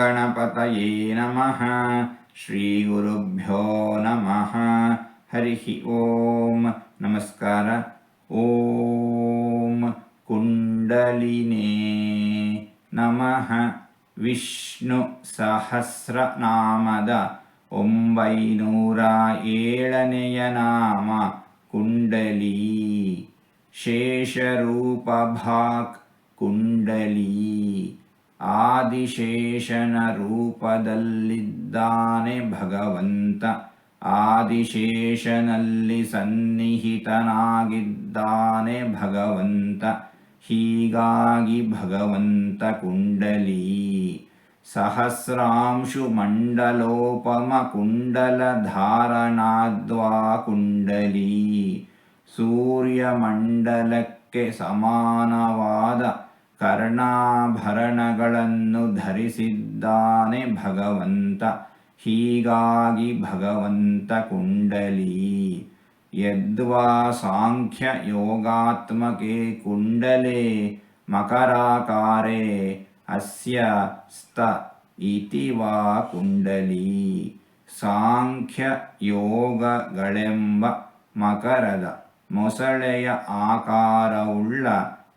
ಗಣಪತಯೇ ನಮಃ ಶ್ರೀಗುರುಭ್ಯೋ ನಮಃ ಹರಿ ಓಂ ನಮಸ್ಕಾರ ಓಂ ಕುಂಡಲಿನೇ ನಮಃ ವಿಷ್ಣು ಸಹಸ್ರನಾಮದ ಒಂಬೈನೂರ ಏಳನೆಯ ನಾಮ ಕುಂಡಲಿ ಶೇಷರೂಪಭಾಕ್ ಕುಂಡಲಿ ಆದಿಶೇಷನ ರೂಪದಲ್ಲಿದ್ದಾನೆ ಭಗವಂತ. ಆದಿಶೇಷನಲ್ಲಿ ಸನ್ನಿಹಿತನಾಗಿದ್ದಾನೆ ಭಗವಂತ. ಹೀಗಾಗಿ ಭಗವಂತ ಕುಂಡಲಿ. ಸಹಸ್ರಾಂಶು ಮಂಡಲೋಪಮ ಕುಂಡಲಧಾರಣಾದ್ವಾ ಕುಂಡಲಿ. ಸೂರ್ಯಮಂಡಲಕ್ಕೆ ಸಮಾನವಾದ ಕರ್ಣಾಭರಣಗಳನ್ನು ಧರಿಸಿದ್ದಾನೆ ಭಗವಂತ. ಹೀಗಾಗಿ ಭಗವಂತ ಕುಂಡಲಿ. ಯದ್ವಾ ಸಾಂಖ್ಯ ಯೋಗಾತ್ಮಕೆ ಕುಂಡಲೆ ಮಕರಾಕಾರೆ ಅಸ್ಯ ಸ್ತ ಇತಿ ವಾ ಕುಂಡಲಿ. ಸಾಂಖ್ಯ ಯೋಗಗಳೆಂಬ ಮಕರದ ಮೊಸಳೆಯ ಆಕಾರವುಳ್ಳ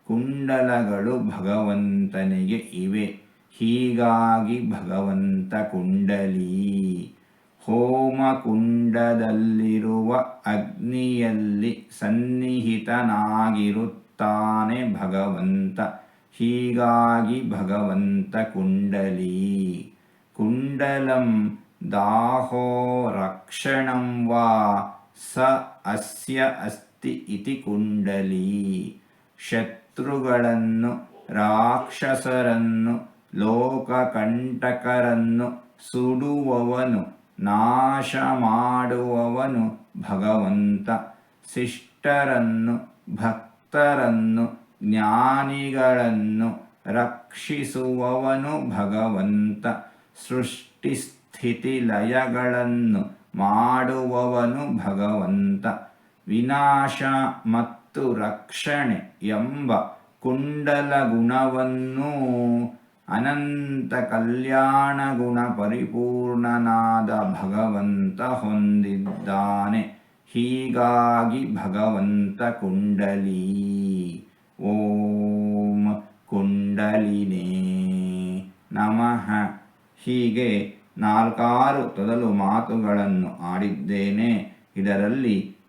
ಕುಂಡಲಗಳು ಭಗವಂತನಿಗೆ ಇವೆ. ಹೀಗಾಗಿ ಭಗವಂತ ಕುಂಡಲಿ. ಹೋಮಕುಂಡದಲ್ಲಿರುವ ಅಗ್ನಿಯಲ್ಲಿ ಸನ್ನಿಹಿತನಾಗಿರುತ್ತಾನೆ ಭಗವಂತ. ಹೀಗಾಗಿ ಭಗವಂತ ಕುಂಡಲಿ. ಕುಂಡಲಂ ದಾಹೋ ರಕ್ಷಣಂ ವಾ ಸ ಅಸ್ಯ ಅಸ್ತಿ ಇತಿ ಕುಂಡಲಿ. ಶತ್ರುಗಳನ್ನು, ರಾಕ್ಷಸರನ್ನು, ಲೋಕಕಂಟಕರನ್ನು ಸುಡುವವನು ನಾಶ ಮಾಡುವವನು ಭಗವಂತ. ಶಿಷ್ಟರನ್ನು, ಭಕ್ತರನ್ನು, ಜ್ಞಾನಿಗಳನ್ನು ರಕ್ಷಿಸುವವನು ಭಗವಂತ. ಸೃಷ್ಟಿ ಸ್ಥಿತಿ ಲಯಗಳನ್ನು ಮಾಡುವವನು ಭಗವಂತ. ವಿನಾಶ ಮತ್ತು ರಕ್ಷಣೆ ಎಂಬ ಕುಂಡಲ ಗುಣವನ್ನು ಅನಂತ ಕಲ್ಯಾಣ ಗುಣ ಪರಿಪೂರ್ಣನಾದ ಭಗವಂತ ಹೊಂದಿದ್ದಾನೆ. ಹೀಗಾಗಿ ಭಗವಂತ ಕುಂಡಲಿ. ಓಂ ಕುಂಡಲಿನೇ ನಮಃ. ಹೀಗೆ ನಾಲ್ಕಾರು ತೊದಲು ಮಾತುಗಳನ್ನು ಆಡಿದ್ದೇನೆ. ಇದರಲ್ಲಿ